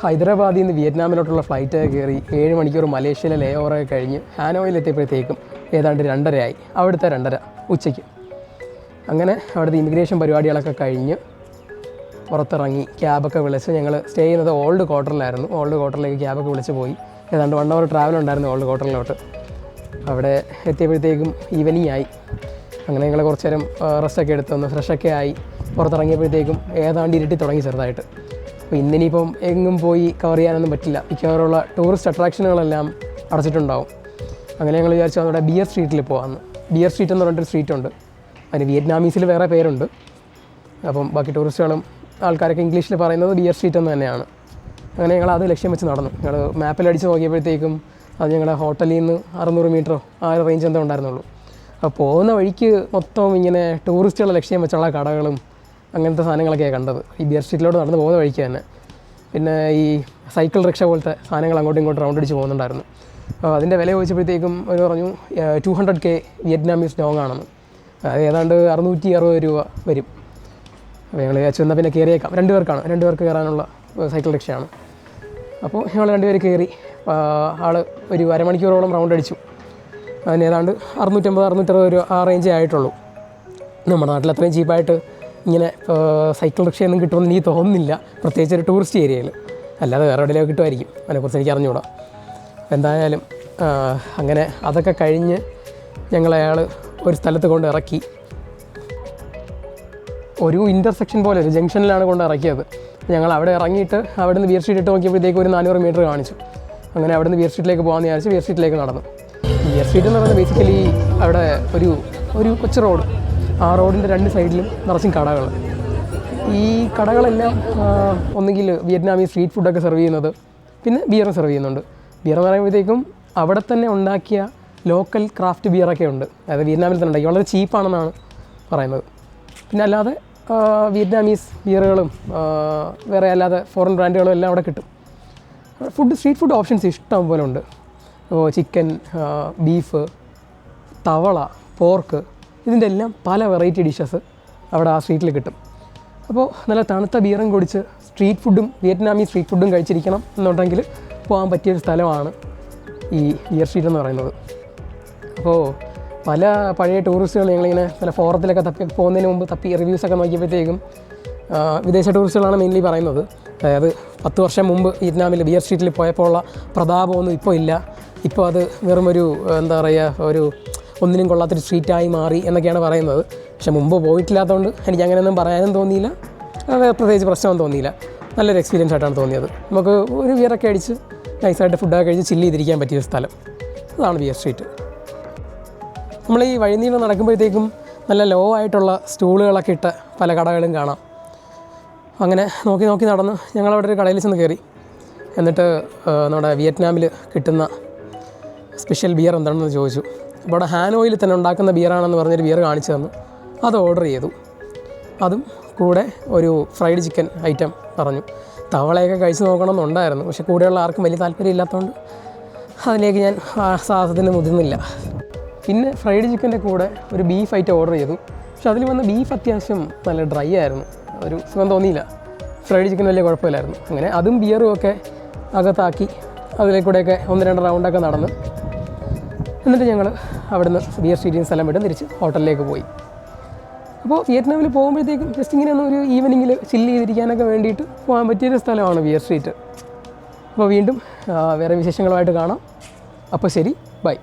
ഹൈദരാബാദിൽ നിന്ന് വിയറ്റ്നാമിലോട്ടുള്ള ഫ്ലൈറ്റ് കയറി ഏഴ് മണിക്കൂർ മലേഷ്യയിലെ ലേ ഓവറൊക്കെ കഴിഞ്ഞ് ഹാനോയിൽ എത്തിയപ്പോഴത്തേക്കും ഏതാണ്ട് രണ്ടരയായി. അവിടുത്തെ രണ്ടര ഉച്ചയ്ക്ക്. അങ്ങനെ അവിടുത്തെ ഇമിഗ്രേഷൻ പരിപാടികളൊക്കെ കഴിഞ്ഞ് പുറത്തിറങ്ങി ക്യാബൊക്കെ വിളിച്ച് ഞങ്ങൾ സ്റ്റേ ചെയ്യുന്നത് ഓൾഡ് ക്വാർട്ടറിലായിരുന്നു ഓൾഡ് ക്വാർട്ടറിലേക്ക് ക്യാബൊക്കെ വിളിച്ച് പോയി. ഏതാണ്ട് വൺ അവർ ട്രാവൽ ഉണ്ടായിരുന്നു ഓൾഡ് ക്വാർട്ടറിലോട്ട് അവിടെ എത്തിയപ്പോഴത്തേക്കും ഈവനിങ് ആയി. അങ്ങനെ ഞങ്ങൾ കുറച്ച് നേരം റെസ്റ്റൊക്കെ എടുത്ത് ഒന്ന് ഫ്രഷൊക്കെ ആയി. പുറത്തിറങ്ങിയപ്പോഴത്തേക്കും ഏതാണ്ട് ഇരുട്ടി തുടങ്ങി ചെറുതായിട്ട്. അപ്പോൾ ഇന്നിനിയിപ്പം എങ്ങും പോയി കവർ ചെയ്യാനൊന്നും പറ്റില്ല. മിക്കവാറുള്ള ടൂറിസ്റ്റ് അട്രാക്ഷനുകളെല്ലാം അടച്ചിട്ടുണ്ടാവും. അങ്ങനെ ഞങ്ങൾ വിചാരിച്ചു അവിടെ ബിയർ സ്ട്രീറ്റിൽ പോകാമെന്ന് ബിയർ സ്ട്രീറ്റ് എന്ന് പറഞ്ഞിട്ടൊരു സ്ട്രീറ്റ് ഉണ്ട്. അതിന് വിയറ്റ്നാമീസിൽ വേറെ പേരുണ്ട്. അപ്പം ബാക്കി ടൂറിസ്റ്റുകളും ആൾക്കാരൊക്കെ ഇംഗ്ലീഷിൽ പറയുന്നത് ബിയർ സ്ട്രീറ്റ് എന്ന് തന്നെയാണ്. അങ്ങനെ ഞങ്ങൾ അത് ലക്ഷ്യം വെച്ച് നടന്നു. ഞങ്ങൾ മാപ്പിൽ അടിച്ച് നോക്കിയപ്പോഴത്തേക്കും അത് ഞങ്ങളുടെ ഹോട്ടലിൽ നിന്ന് അറുന്നൂറ് മീറ്ററോ ആ റേഞ്ച് എന്തോ ഉണ്ടായിരുന്നുള്ളൂ. അപ്പോൾ പോകുന്ന വഴിക്ക് മൊത്തം ഇങ്ങനെ ടൂറിസ്റ്റുകളെ ലക്ഷ്യം വെച്ചുള്ള കടകളും അങ്ങനത്തെ സാധനങ്ങളൊക്കെയാണ് കണ്ടത്. ഈ ബിയർ സ്ട്രീറ്റിലോട്ട് നടന്ന് പോകുന്ന വഴിക്ക് തന്നെ. പിന്നെ ഈ സൈക്കിൾ റിക്ഷ പോലത്തെ സാധനങ്ങൾ അങ്ങോട്ടും ഇങ്ങോട്ടും റൗണ്ട് അടിച്ച് പോകുന്നുണ്ടായിരുന്നു. അപ്പോൾ അതിന്റെ വില ചോദിച്ചപ്പോഴത്തേക്കും അവർ പറഞ്ഞു two hundred K Vietnamese dong ആണെന്ന്. അത് ഏതാണ്ട് അറുന്നൂറ്റി അറുപത് രൂപ വരും. അപ്പോൾ ഞങ്ങൾ വിചാരിച്ചു പിന്നെ കയറിയേക്കാം. രണ്ട് പേർക്കാണ്. രണ്ട് പേർക്ക് കയറാനുള്ള സൈക്കിൾ റിക്ഷയാണ്. അപ്പോൾ ഞങ്ങൾ രണ്ടുപേർ കയറി ആൾ ഒരു അരമണിക്കൂറോളം റൗണ്ട് അടിച്ചു. അതിന് ഏതാണ്ട് അറുന്നൂറ്റമ്പത് അറുന്നൂറ്ററുപത് രൂപ ആ റേഞ്ചേ ആയിട്ടുള്ളൂ. നമ്മുടെ നാട്ടിൽ അത്രയും ചീപ്പായിട്ട് ഇങ്ങനെ സൈക്കിൾ റിക്ഷയൊന്നും കിട്ടുമെന്ന് എനിക്ക് തോന്നുന്നില്ല. പ്രത്യേകിച്ച് ഒരു ടൂറിസ്റ്റ് ഏരിയയിൽ അല്ലാതെ വേറെ എവിടെയെങ്കിലും കിട്ടുമായിരിക്കും. അതിനെക്കുറിച്ച് എനിക്ക് അറിഞ്ഞുകൂടാ. എന്തായാലും അങ്ങനെ അതൊക്കെ കഴിഞ്ഞ് ഞങ്ങളയാൾ ഒരു സ്ഥലത്ത് കൊണ്ട് ഇറക്കി. ഒരു ഇന്റർസെക്ഷൻ പോലെ ഒരു ജംഗ്ഷനിലാണ് കൊണ്ട് ഇറക്കിയത്. ഞങ്ങൾ അവിടെ ഇറങ്ങിയിട്ട് അവിടെ നിന്ന് ബിയർ സ്ട്രീറ്റ് ഇട്ട് നോക്കിയപ്പോഴത്തേക്ക് ഒരു നാനൂറ് മീറ്റർ കാണിച്ചു. അങ്ങനെ അവിടെ നിന്ന് ബിയർ സ്ട്രീറ്റിലേക്ക് പോകാമെന്ന് വിചാരിച്ച് ബിയർ സ്ട്രീറ്റിലേക്ക് നടന്നു. ബിയർ സ്ട്രീറ്റ് എന്ന് പറയുന്നത് ബേസിക്കലി അവിടെ ഒരു ഒരു കൊച്ചു റോഡ് ആ റോഡിന്റെ രണ്ട് സൈഡിലും നിറച്ചും കടകൾ. ഈ കടകളെല്ലാം ഒന്നുകിൽ വിയറ്റ്നാമീസ് സ്ട്രീറ്റ് ഫുഡൊക്കെ സെർവ് ചെയ്യുന്നത് പിന്നെ ബിയറും സെർവ് ചെയ്യുന്നുണ്ട്. ബിയർ എന്ന് പറയുമ്പോഴത്തേക്കും അവിടെ തന്നെ ഉണ്ടാക്കിയ ലോക്കൽ ക്രാഫ്റ്റ് ബിയറൊക്കെ ഉണ്ട്. അതായത് വിയറ്റ്നാമിൽ തന്നെ ഉണ്ടാക്കി. വളരെ ചീപ്പാണെന്നാണ് പറയുന്നത്. പിന്നെ അല്ലാതെ വിയറ്റ്നാമീസ് ബിയറുകളും വേറെ അല്ലാതെ ഫോറിൻ ബ്രാൻഡുകളും എല്ലാം അവിടെ കിട്ടും. ഫുഡ് സ്ട്രീറ്റ് ഫുഡ് ഓപ്ഷൻസ് ഇഷ്ടം പോലെ ഉണ്ട്. ചിക്കൻ ബീഫ് തവള പോർക്ക് ഇതിന്റെ എല്ലാം പല വെറൈറ്റി ഡിഷസ് അവിടെ ആ സ്ട്രീറ്റിൽ കിട്ടും. അപ്പോൾ നല്ല തണുത്ത ബിയറും കുടിച്ച് സ്ട്രീറ്റ് ഫുഡും വിയറ്റ്നാമീസ് സ്ട്രീറ്റ് ഫുഡും കഴിച്ചിരിക്കണം എന്നുണ്ടെങ്കിൽ പോകാൻ പറ്റിയ ഒരു സ്ഥലമാണ് ഈ ബിയർ സ്ട്രീറ്റ് എന്ന് പറയുന്നത്. അപ്പോൾ പല പഴയ ടൂറിസ്റ്റുകൾ ഞങ്ങളിങ്ങനെ പല ഫോറത്തിലൊക്കെ തപ്പി പോകുന്നതിന് മുമ്പ് തപ്പി റിവ്യൂസൊക്കെ നോക്കിയപ്പോഴത്തേക്കും വിദേശ ടൂറിസ്റ്റുകളാണ് മെയിൻലി പറയുന്നത്. അതായത് പത്ത് വർഷം മുമ്പ് വിയറ്റ്നാമിൽ ബിയർ സ്ട്രീറ്റിൽ പോയപ്പോൾ ഉള്ള പ്രതാപമൊന്നും ഇപ്പോൾ ഇല്ല. ഇപ്പോൾ അത് വെറും ഒരു എന്താ പറയുക ഒരു ഒന്നിനും കൊള്ളാത്തൊരു സ്ട്രീറ്റായി മാറി എന്നൊക്കെയാണ് പറയുന്നത്. പക്ഷെ മുമ്പ് പോയിട്ടില്ലാത്തതുകൊണ്ട് എനിക്ക് അങ്ങനെയൊന്നും പറയാനും തോന്നിയില്ല. പ്രത്യേകിച്ച് പ്രശ്നമൊന്നും തോന്നിയില്ല. നല്ലൊരു എക്സ്പീരിയൻസ് ആയിട്ടാണ് തോന്നിയത്. നമുക്ക് ഒരു ബിയറൊക്കെ അടിച്ച് നൈസായിട്ട് ഫുഡൊക്കെ കഴിച്ച് ചില്ല് ചെയ്തിരിക്കാൻ പറ്റിയ സ്ഥലം. അതാണ് ബിയർ സ്ട്രീറ്റ് നമ്മൾ ഈ വഴിനീളം നടക്കുമ്പോഴത്തേക്കും നല്ല ലോ ആയിട്ടുള്ള സ്റ്റൂളുകളൊക്കെ ഇട്ട പല കടകളും കാണാം. അങ്ങനെ നോക്കി നോക്കി നടന്ന് ഞങ്ങളവിടെ ഒരു കടയിൽ ചെന്ന് കയറി. എന്നിട്ട് നമ്മുടെ വിയറ്റ്നാമിൽ കിട്ടുന്ന സ്പെഷ്യൽ ബിയർ എന്താണെന്ന് ചോദിച്ചു. ഹാൻ ഹാനോയിൽ തന്നെ ഉണ്ടാക്കുന്ന ബിയറാണെന്ന് പറഞ്ഞൊരു ബിയർ കാണിച്ചു തന്നു. അത് ഓർഡർ ചെയ്തു. അതും കൂടെ ഒരു ഫ്രൈഡ് ചിക്കൻ ഐറ്റം പറഞ്ഞു. തവളയൊക്കെ കഴിച്ച് നോക്കണമെന്നുണ്ടായിരുന്നു. പക്ഷെ കൂടെയുള്ള ആർക്കും വലിയ താല്പര്യം ഇല്ലാത്തതുകൊണ്ട് അതിലേക്ക് ഞാൻ സാഹസത്തിന് മുതിർന്നില്ല. പിന്നെ ഫ്രൈഡ് ചിക്കന്റെ കൂടെ ഒരു ബീഫ് ഐറ്റം ഓർഡർ ചെയ്തു. പക്ഷെ അതിൽ വന്ന ബീഫ് അത്യാവശ്യം നല്ല ഡ്രൈ ആയിരുന്നു. ഒരു സുഖം തോന്നിയില്ല. ഫ്രൈഡ് ചിക്കൻ വലിയ കുഴപ്പമില്ലായിരുന്നു. അങ്ങനെ അതും ബിയറും ഒക്കെ അകത്താക്കി അതിലേക്കൂടെയൊക്കെ ഒന്ന് രണ്ട് റൗണ്ടൊക്കെ നടന്ന് എന്നിട്ട് ഞങ്ങൾ അവിടുന്ന് ബിയർ നിന്ന് സ്ഥലം വിട്ട് തിരിച്ച് ഹോട്ടലിലേക്ക് പോയി. അപ്പോൾ വിയറ്റ്നാമിൽ പോകുമ്പോഴത്തേക്കും ജസ്റ്റ് ഇങ്ങനെ ഒന്ന് ഒരു ഈവനിങ്ങിൽ ചില്ല് ചെയ്തിരിക്കാനൊക്കെ വേണ്ടിയിട്ട് പോകാൻ പറ്റിയൊരു സ്ഥലമാണ് ബിയർ സ്ട്രീറ്റ്. അപ്പോൾ വീണ്ടും വേറെ വിശേഷങ്ങളുമായിട്ട് കാണാം. അപ്പോൾ ശരി ബൈ